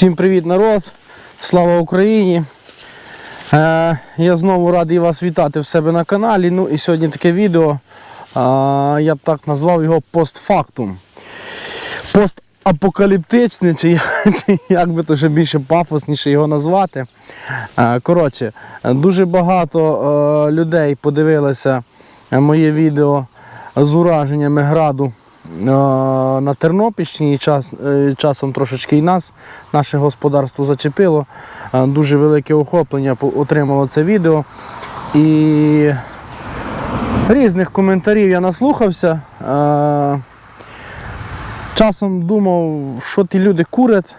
Всім привіт, народ! Слава Україні! Е, я знову радий вас вітати в себе на каналі. Ну і сьогодні таке відео, е, я б так назвав його постфактум. Постапокаліптичне, чи, чи як би то ще більше пафосніше його назвати. Е, коротше, дуже багато е, людей подивилися моє відео з ураженнями граду на Тернопільщині. Час, е, часом трошечки і нас, наше господарство зачепило. Е, Дуже велике охоплення отримало це відео. І різних коментарів я наслухався. Е, Часом думав, що ті люди курять.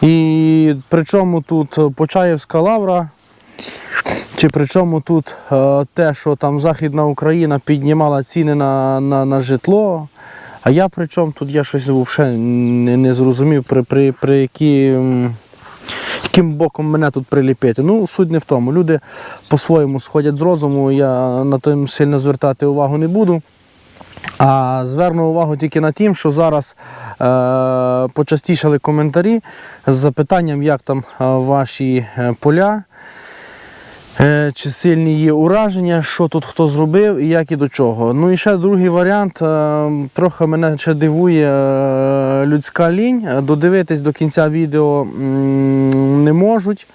І причому тут Почаївська лавра, чи причому тут е, те, що там Західна Україна піднімала ціни на, на, на житло. А я при чому тут я щось взагалі не, не зрозумів, при, при, при які, яким боком мене тут приліпити. Ну, суть не в тому. Люди по-своєму сходять з розуму, я на тим сильно звертати увагу не буду. А зверну увагу тільки на тім, що зараз е, почастішали коментарі з запитанням, як там е, ваші е, поля, чи сильні є ураження, що тут хто зробив і як і до чого. Ну і ще другий варіант, е, трохи мене ще дивує е, людська лінь. Е, Додивитись до кінця відео не можуть.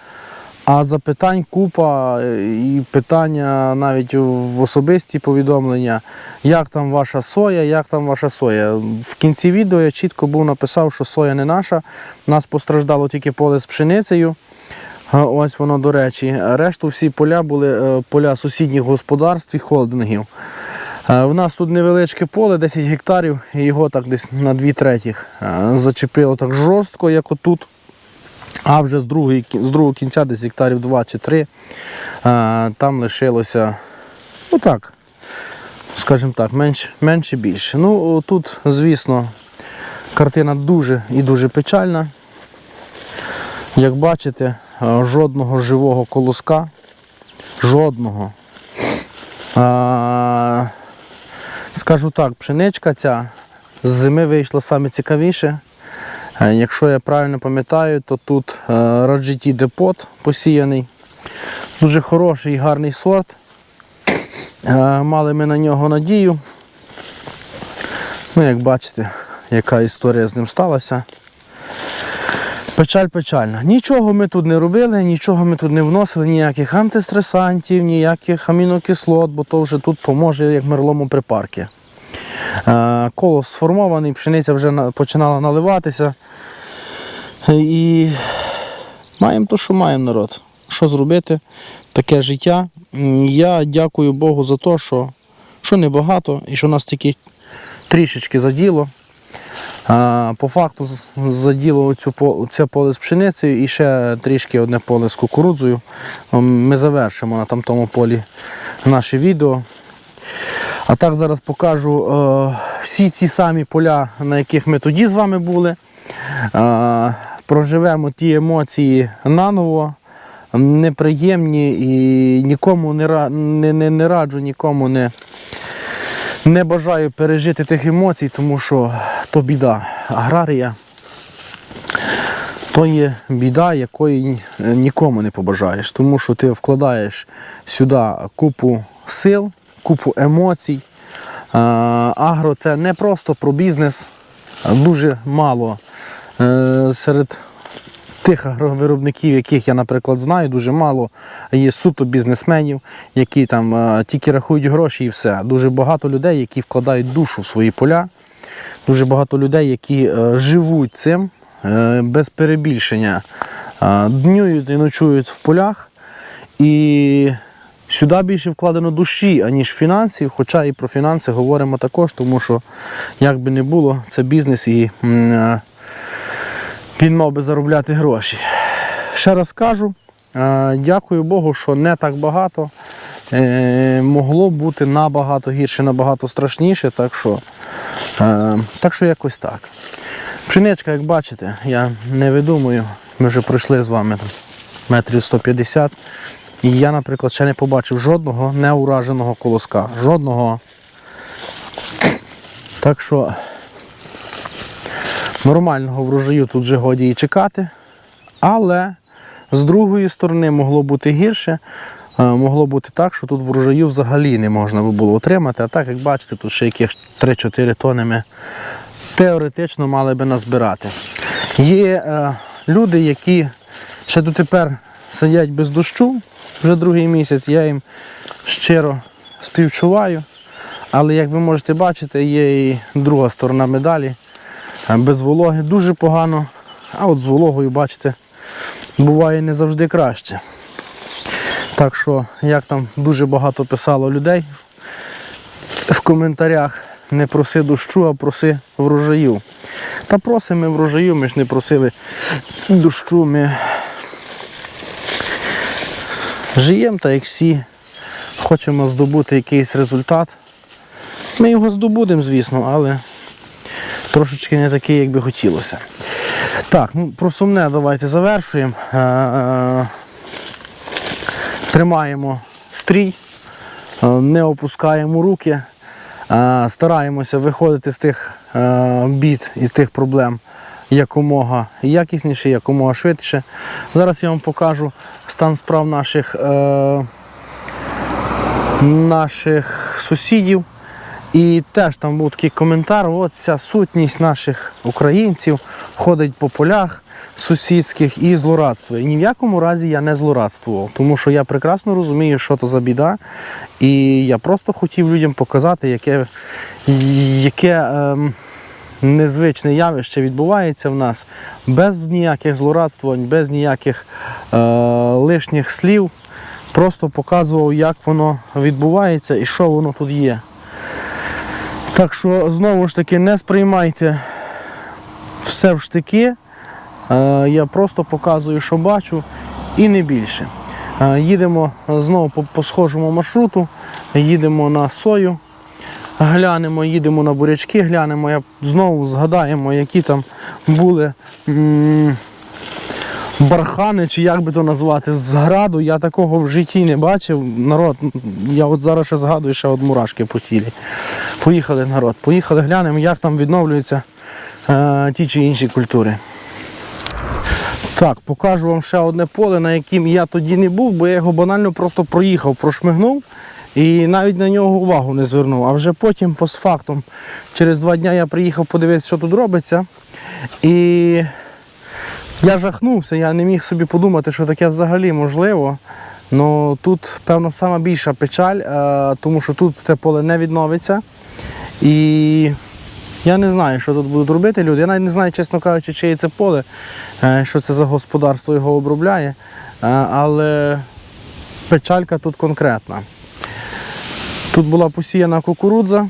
А запитань купа е, і питання навіть в особисті повідомлення, як там ваша соя, як там ваша соя. В кінці відео я чітко був написав, що соя не наша. Нас постраждало тільки поле з пшеницею. Ось воно до речі. Решту всі поля були е, поля сусідніх господарств і холдингів. Е, В нас тут невеличке поле, 10 гектарів, і його так десь на 2 третіх е, зачепило так жорстко, як отут. А вже з, другої, з другого кінця, десь гектарів 2 чи 3, там лишилося, ну так, скажімо так, менш, менше більше. Ну, тут, звісно, картина дуже і дуже печальна. Як бачите, жодного живого колоска, жодного. А, скажу так, пшеничка ця з зими вийшла саме цікавіше. Е, Якщо я правильно пам'ятаю, то тут е, Раджіті Депот посіяний. Дуже хороший і гарний сорт. Е, Мали ми на нього надію. Ну, як бачите, яка історія з ним сталася. Печаль печальна. Нічого ми тут не робили, нічого ми тут не вносили, ніяких антистресантів, ніяких амінокислот, бо то вже тут поможе як мерлому припарки. Е, Колос сформований, пшениця вже починала наливатися. І маємо то, що маємо народ. Що зробити? Таке життя. Я дякую Богу за те, що, що небагато і що нас тільки трішечки заділо. По факту заділо це поле з пшеницею і ще трішки одне поле з кукурудзою. Ми завершимо на тому полі наше відео. А так зараз покажу е, всі ці самі поля, на яких ми тоді з вами були. Е, проживемо ті емоції наново, неприємні і нікому не, не, не, не раджу, нікому не, не бажаю пережити тих емоцій, тому що то біда. Аграрія то є біда, якої нікому не побажаєш, тому що ти вкладаєш сюди купу сил, купу емоцій. Е, Агро це не просто про бізнес, дуже мало е, серед тих агровиробників, яких я, наприклад, знаю, дуже мало є суто бізнесменів, які там е, тільки рахують гроші і все. Дуже багато людей, які вкладають душу в свої поля. Дуже багато людей, які е, живуть цим е, без перебільшення, днюють і ночують в полях. І сюди більше вкладено душі, аніж фінансів. Хоча і про фінанси говоримо також, тому що, як би не було, це бізнес і він мав би заробляти гроші. Ще раз кажу, е, дякую Богу, що не так багато. Е, Могло бути набагато гірше, набагато страшніше. Так що, е, так що якось так. Пшеничка, як бачите, я не видумую. Ми вже пройшли з вами метрів 150. І я, наприклад, ще не побачив жодного неураженого колоска. Жодного. Так що нормального врожаю тут вже годі і чекати. Але з другої сторони могло бути гірше. Е, Могло бути так, що тут врожаю взагалі не можна би було отримати. А так, як бачите, тут ще яких 3-4 тони ми теоретично мали би назбирати. Є е, люди, які ще дотепер сидять без дощу вже другий місяць. Я їм щиро співчуваю. Але як ви можете бачити, є і друга сторона медалі. Без вологи дуже погано, а от з вологою, бачите, буває не завжди краще. Так що, як там дуже багато писало людей в коментарях, не проси дощу, а проси врожаю. Та просимо врожаю, ми ж не просили дощу, ми живемо так як всі, хочемо здобути якийсь результат. Ми його здобудемо, звісно, але трошечки не такий, як би хотілося. Так, ну про сумне давайте завершуємо. Е, е, Тримаємо стрій, е, не опускаємо руки, стараємося виходити з тих бід і тих проблем якомога якісніше, якомога швидше. Зараз я вам покажу стан справ наших, наших сусідів. І теж там був такий коментар, от ця сутність наших українців ходить по полях сусідських і злорадствує. Ні в якому разі я не злорадствував, тому що я прекрасно розумію, що то за біда. І я просто хотів людям показати, яке, яке ем, незвичне явище відбувається в нас без ніяких злорадствувань, без ніяких е, лишніх слів. Просто показував, як воно відбувається і що воно тут є. Так що знову ж таки не сприймайте все в штики. Е, Я просто показую, що бачу, і не більше. Е, Їдемо знову по, схожому маршруту, їдемо на сою, глянемо, їдемо на бурячки, глянемо, я знову згадаємо, які там були. м, Бархани, чи як би то назвати, з граду я такого в житті не бачив. Народ, я от зараз ще згадую, ще от мурашки по тілі. Поїхали народ, поїхали, глянемо, як там відновлюються е, ті чи інші культури. Так, покажу вам ще одне поле, на яким я тоді не був, бо я його банально просто проїхав, прошмигнув і навіть на нього увагу не звернув. А вже потім, постфактум, через два дні я приїхав подивитися, що тут робиться. І я жахнувся, я не міг собі подумати, що таке взагалі можливо. Ну тут, певно, сама більша печаль, е, тому що тут те поле не відновиться. І я не знаю, що тут будуть робити люди. Я навіть не знаю, чесно кажучи, чиє це поле, е, що це за господарство його обробляє. Е, Але печалька тут конкретна. Тут була посіяна кукурудза,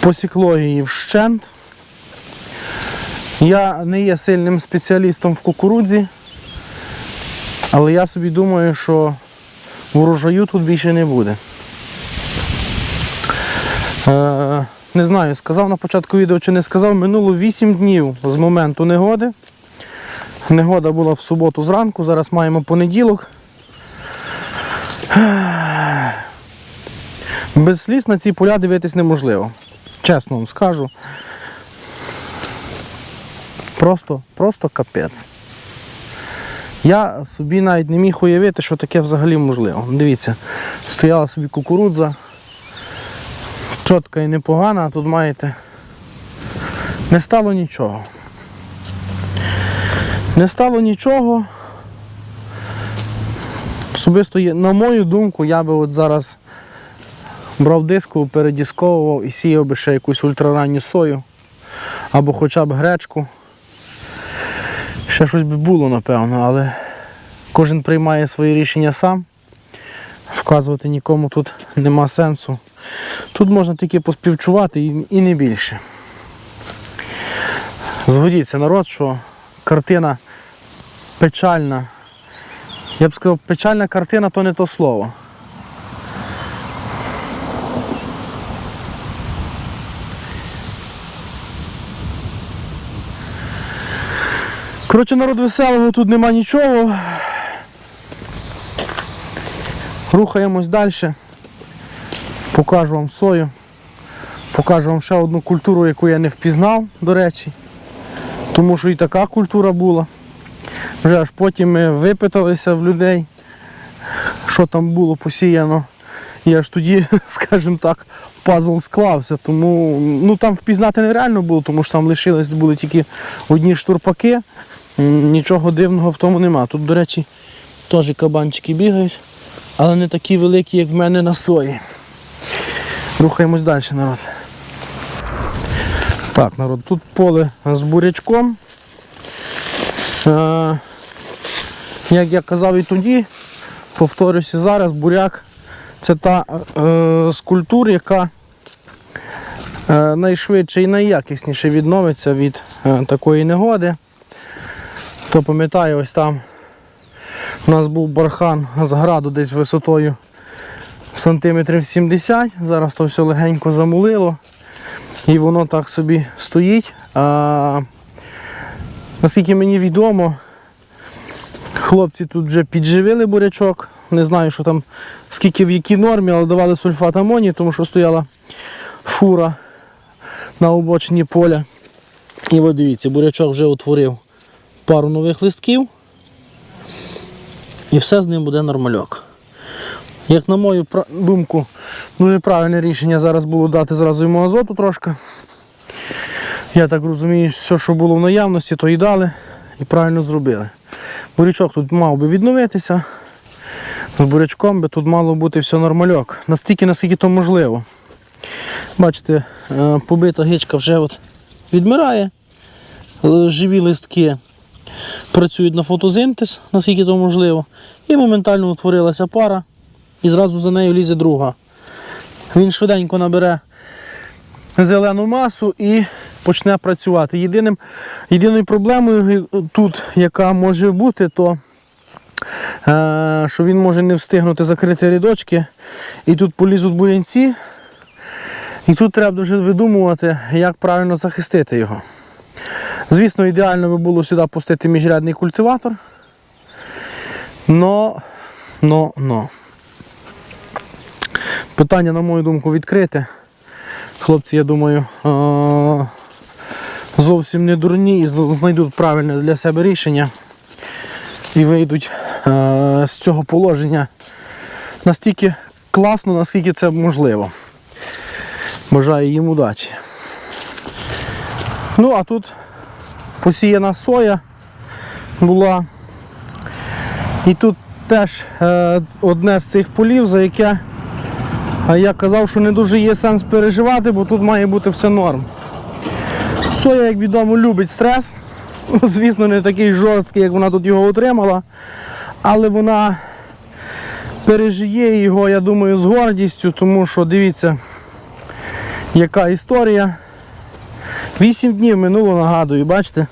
посікло її вщент. Я не є сильним спеціалістом в кукурудзі, але я собі думаю, що урожаю тут більше не буде. Е, не знаю, сказав на початку відео чи не сказав, минуло 8 днів з моменту негоди. Негода була в суботу зранку, зараз маємо понеділок. Без сліз на ці поля дивитись неможливо. Чесно вам скажу. Просто, просто капець. Я собі навіть не міг уявити, що таке взагалі можливо. Дивіться, стояла собі кукурудза, чітка і непогана, а тут маєте. Не стало нічого. Не стало нічого. Особисто, на мою думку, я би от зараз брав диску, передісковував і сіяв би ще якусь ультраранню сою або хоча б гречку. Ще щось би було, напевно, але кожен приймає свої рішення сам. Вказувати нікому тут нема сенсу. Тут можна тільки поспівчувати і, не більше. Згодіться, народ, що картина печальна. Я б сказав, печальна картина то не то слово. Коротше, народ веселого тут нема нічого. Рухаємось далі. Покажу вам сою. Покажу вам ще одну культуру, яку я не впізнав, до речі. Тому що і така культура була. Вже аж потім ми випиталися в людей, що там було посіяно. І аж тоді, скажімо так, пазл склався. Тому ну, там впізнати нереально було, тому що там лишились були тільки одні штурпаки. Нічого дивного в тому нема. Тут, до речі, теж кабанчики бігають, але не такі великі, як в мене на сої. Рухаємось далі, народ. Так, народ, тут поле з бурячком. Е, як я казав і тоді, повторюся зараз, буряк це та е, з яка е, найшвидше і найякісніше відновиться від е, такої негоди. Хто пам'ятає, ось там у нас був бархан з граду десь висотою сантиметрів 70. Зараз то все легенько замулило. І воно так собі стоїть. А, наскільки мені відомо, хлопці тут вже підживили бурячок. Не знаю, що там, скільки в якій нормі, але давали сульфат амонію, тому що стояла фура на обочині поля. І от дивіться, бурячок вже утворив пару нових листків. І все з ним буде нормальок. Як на мою думку, дуже правильне рішення зараз було дати зразу йому азоту трошки. Я так розумію, все, що було в наявності, то і дали і правильно зробили. Бурячок тут мав би відновитися. З бурячком би тут мало бути все нормальок. Настільки, наскільки то можливо. Бачите, е, побита гичка вже от відмирає. Живі листки працюють на фотосинтез, наскільки то можливо. І моментально утворилася пара, і зразу за нею лізе друга. Він швиденько набере зелену масу і почне працювати. Єдиним, єдиною проблемою тут, яка може бути, то е, що він може не встигнути закрити рядочки, і тут полізуть бурянці. І тут треба дуже видумувати, як правильно захистити його. Звісно, ідеально би було сюди пустити міжрядний культиватор. Но, но, но. Питання, на мою думку, відкрите. Хлопці, я думаю, е, зовсім не дурні і знайдуть правильне для себе рішення і вийдуть е, з цього положення настільки класно, наскільки це можливо. Бажаю їм удачі. Ну, а тут посіяна соя була. І тут теж е, одне з цих полів, за яке я казав, що не дуже є сенс переживати, бо тут має бути все норм. Соя, як відомо, любить стрес. Звісно, не такий жорсткий, як вона тут його отримала. Але вона пережиє його, я думаю, з гордістю, тому що дивіться, яка історія. Вісім днів минуло, нагадую, бачите?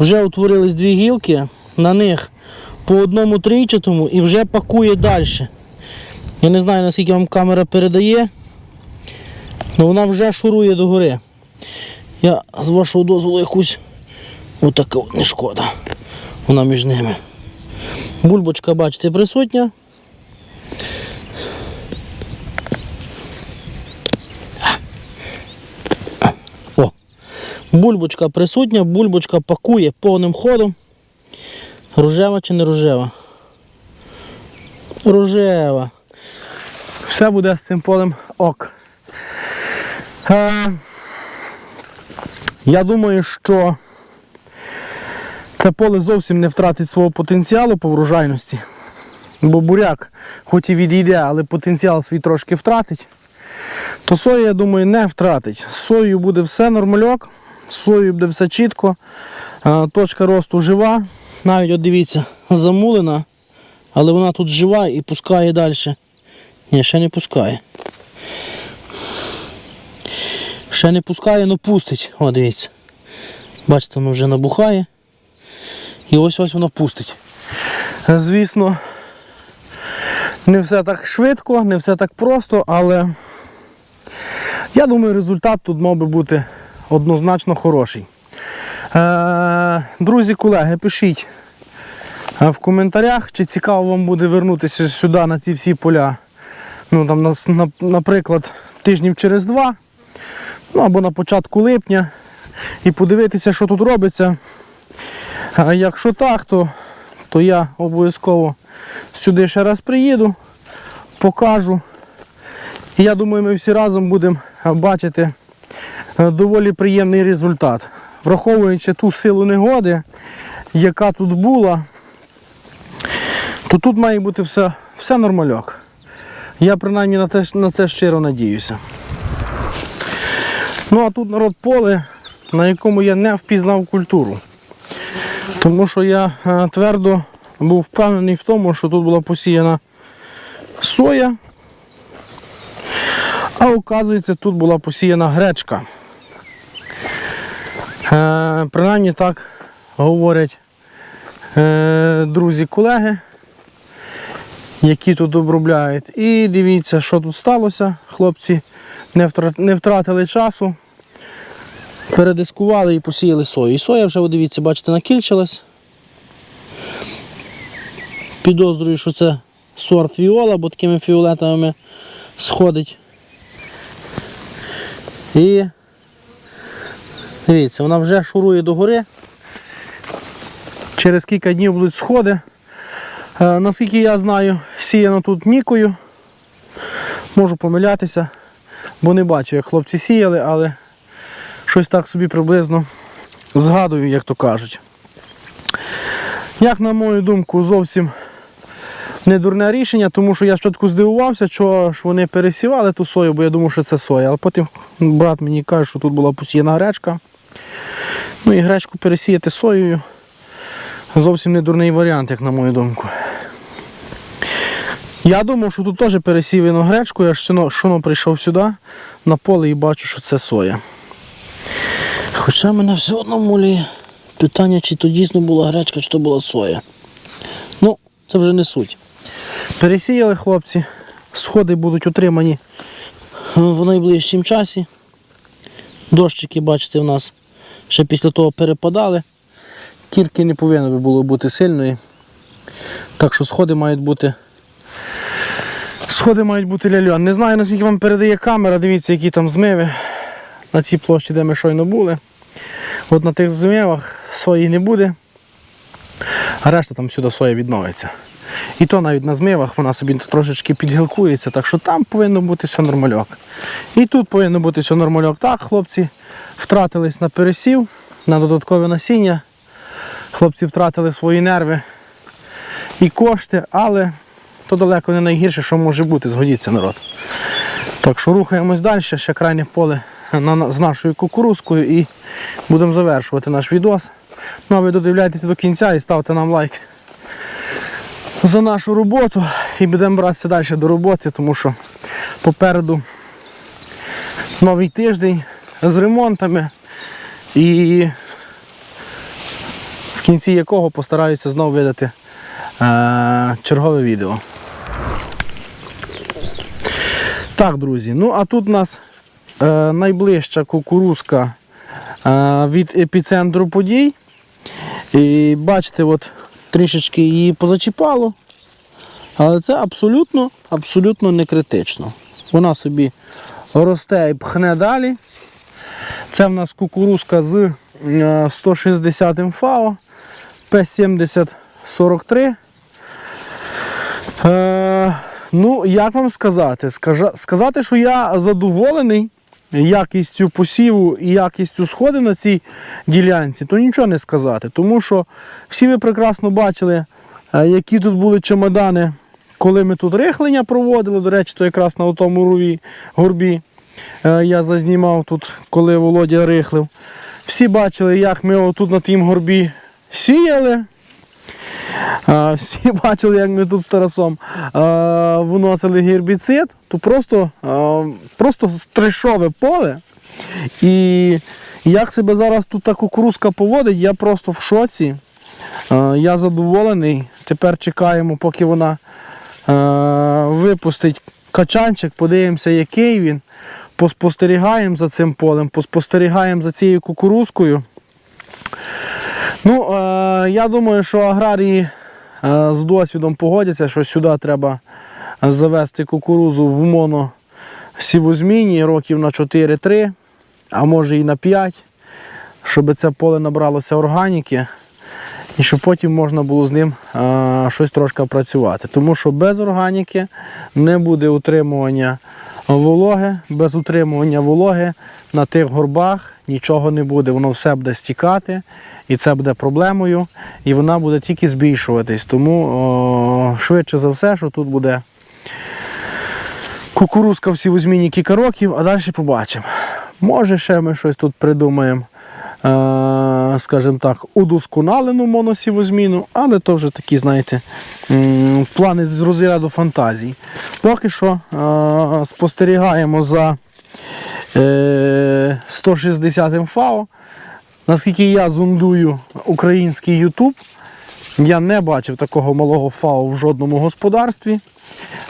Вже утворились дві гілки, на них по одному трійчатому і вже пакує далі. Я не знаю, наскільки вам камера передає, але вона вже шурує догори. Я з вашого дозволу якусь отака от не шкода. Вона між ними. Бульбочка, бачите, присутня. Бульбочка присутня, бульбочка пакує повним ходом. Рожева чи не рожева? Рожева. Все буде з цим полем ок. Е, я думаю, що це поле зовсім не втратить свого потенціалу по врожайності. Бо буряк, хоч і відійде, але потенціал свій трошки втратить. То сою, я думаю, не втратить. З соєю буде все нормальок, з соєю буде все чітко. Е, Точка росту жива. Навіть от дивіться, замулена, але вона тут жива і пускає далі. Ні, ще не пускає. Ще не пускає, але пустить. О, дивіться. Бачите, воно вже набухає. І ось ось воно пустить. Звісно, не все так швидко, не все так просто, але я думаю, результат тут мав би бути однозначно хороший. Е, друзі, колеги, пишіть е, в коментарях, чи цікаво вам буде вернутися сюди на ці всі поля. Ну, там, на- на- наприклад, тижнів через два, ну або на початку липня. і подивитися, що тут робиться. А якщо так, то, то я обов'язково сюди ще раз приїду, покажу. І я думаю, ми всі разом будемо бачити доволі приємний результат. Враховуючи ту силу негоди, яка тут була, то тут має бути все, все нормальок. Я принаймні на, те, на це щиро надіюся. Ну а тут народ поле, на якому я не впізнав культуру. Тому що я е, твердо був впевнений в тому, що тут була посіяна соя, а оказується, тут була посіяна гречка. Е, принаймні так говорять е, друзі-колеги, які тут обробляють. І дивіться, що тут сталося. Хлопці не, втра- не втратили часу. Передискували і посіяли сою. І соя вже, дивіться, бачите, накільчилась. Підозрюю, що це сорт віола, бо такими фіолетовими сходить. І дивіться, вона вже шурує догори. Через кілька днів будуть сходи. Е, наскільки я знаю, сіяно тут нікою. Можу помилятися, бо не бачу, як хлопці сіяли, але щось так собі приблизно згадую, як то кажуть. Як, на мою думку, зовсім не дурне рішення, тому що я спочатку здивувався, чого ж вони пересівали ту сою, бо я думав, що це соя. Але потім брат мені каже, що тут була посіяна гречка. Ну і гречку пересіяти соєю зовсім не дурний варіант, як на мою думку. Я думав, що тут теж пересіяно гречку, я ж щойно прийшов сюди на поле і бачу, що це соя. Хоча мене все одно мулює питання, чи то дійсно була гречка, чи то була соя. Ну, це вже не суть. Пересіяли хлопці, сходи будуть утримані в найближчому часі. Дощики, бачите, у нас ще після того перепадали. Тільки не повинно би було бути сильної. Так що сходи мають бути. Сходи мають бути ляльон. Не знаю, наскільки вам передає камера, дивіться, які там змиви на цій площі, де ми щойно були. От на тих змивах сої не буде, а решта там сюди соя відновиться. І то навіть на змивах вона собі трошечки підгілкується, так що там повинно бути все нормальок. І тут повинно бути все нормальок. Так, хлопці втратились на пересів, на додаткове насіння. Хлопці втратили свої нерви і кошти, але то далеко не найгірше, що може бути, згодіться народ. Так що рухаємось далі, ще крайнє поле з нашою кукурузкою і будемо завершувати наш відос. Ну а ви додивляйтеся до кінця і ставте нам лайк за нашу роботу і будемо братися далі до роботи, тому що попереду новий тиждень з ремонтами і в кінці якого постараюся знову видати е, чергове відео. Так, друзі, ну а тут у нас е, найближча кукурузка е, від епіцентру подій. І бачите, от трішечки її позачіпало. Але це абсолютно, абсолютно не критично. Вона собі росте і пхне далі. Це в нас кукурузка з е, 160 ФАО P7043. Е, ну, як вам сказати? Сказати, що я задоволений якістю посіву і якістю сходу на цій ділянці, то нічого не сказати. Тому що всі ви прекрасно бачили, е, які тут були чемодани, коли ми тут рихлення проводили. До речі, то якраз на тому руві горбі е, я зазнімав тут, коли Володя рихлив. Всі бачили, як ми отут на тім горбі сіяли. Всі бачили, як ми тут з Тарасом а, вносили гербіцид, то просто, просто стришове поле. І як себе зараз тут та кукурузка поводить, я просто в шоці. Я задоволений. Тепер чекаємо, поки вона випустить качанчик, подивимося, який він. Поспостерігаємо за цим полем, поспостерігаємо за цією кукурузкою. Ну, я думаю, що аграрії з досвідом погодяться, що сюди треба завести кукурузу в моносівозміні років на 4-3, а може і на 5. щоб це поле набралося органіки і щоб потім можна було з ним е, щось трошки працювати. Тому що без органіки не буде утримування вологи, без утримування вологи на тих горбах нічого не буде. Воно все буде стікати, і це буде проблемою, і вона буде тільки збільшуватись. Тому о, швидше за все, що тут буде кукурузка в сівозміні кілька років, а далі побачимо. Може, ще ми щось тут придумаємо, е, скажімо так, удосконалену моносівозміну, але то вже такі, знаєте, плани з розряду фантазій. Поки що е, спостерігаємо за е, 160 ФАО. Наскільки я зондую український YouTube, я не бачив такого малого ФАО в жодному господарстві,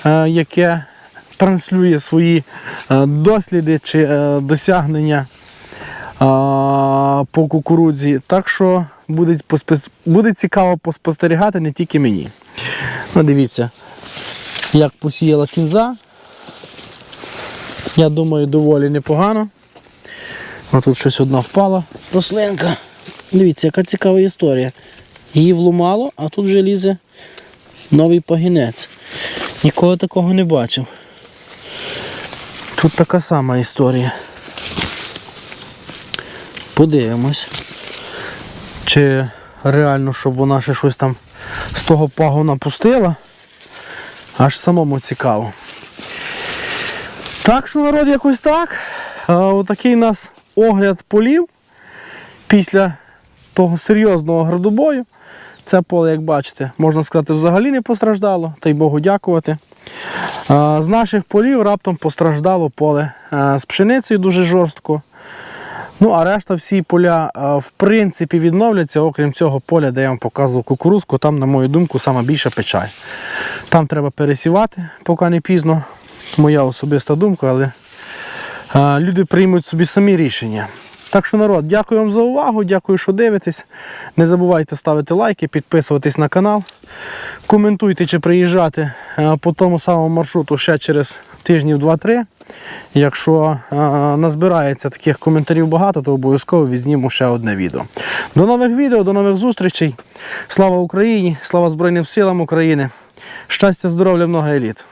е, яке транслює свої е, досліди чи е, досягнення по кукурудзі. Так що буде, буде цікаво поспостерігати не тільки мені. Ну, дивіться, як посіяла кінза. Я думаю, доволі непогано. О, тут щось одна впала. Рослинка. Дивіться, яка цікава історія. Її вломало, а тут вже лізе новий пагінець. Ніколи такого не бачив. Тут така сама історія. Подивимось. Чи реально, щоб вона ще щось там з того пагона пустила. Аж самому цікаво. Так що народ якось так. А, Отакий у нас огляд полів після того серйозного градобою. Це поле, як бачите, можна сказати, взагалі не постраждало, та й Богу дякувати. З наших полів раптом постраждало поле з пшеницею дуже жорстко. Ну, а решта всі поля, в принципі, відновляться, окрім цього поля, де я вам показував кукурузку, там, на мою думку, сама більша печаль. Там треба пересівати, поки не пізно. Моя особиста думка, але люди приймуть собі самі рішення. Так що, народ, дякую вам за увагу, дякую, що дивитесь. Не забувайте ставити лайки, підписуватись на канал. Коментуйте, чи приїжджати по тому самому маршруту ще через тижнів 2-3. Якщо назбирається таких коментарів багато, то обов'язково візьмемо ще одне відео. До нових відео, до нових зустрічей. Слава Україні! Слава Збройним силам України! Щастя, здоров'я, много еліт!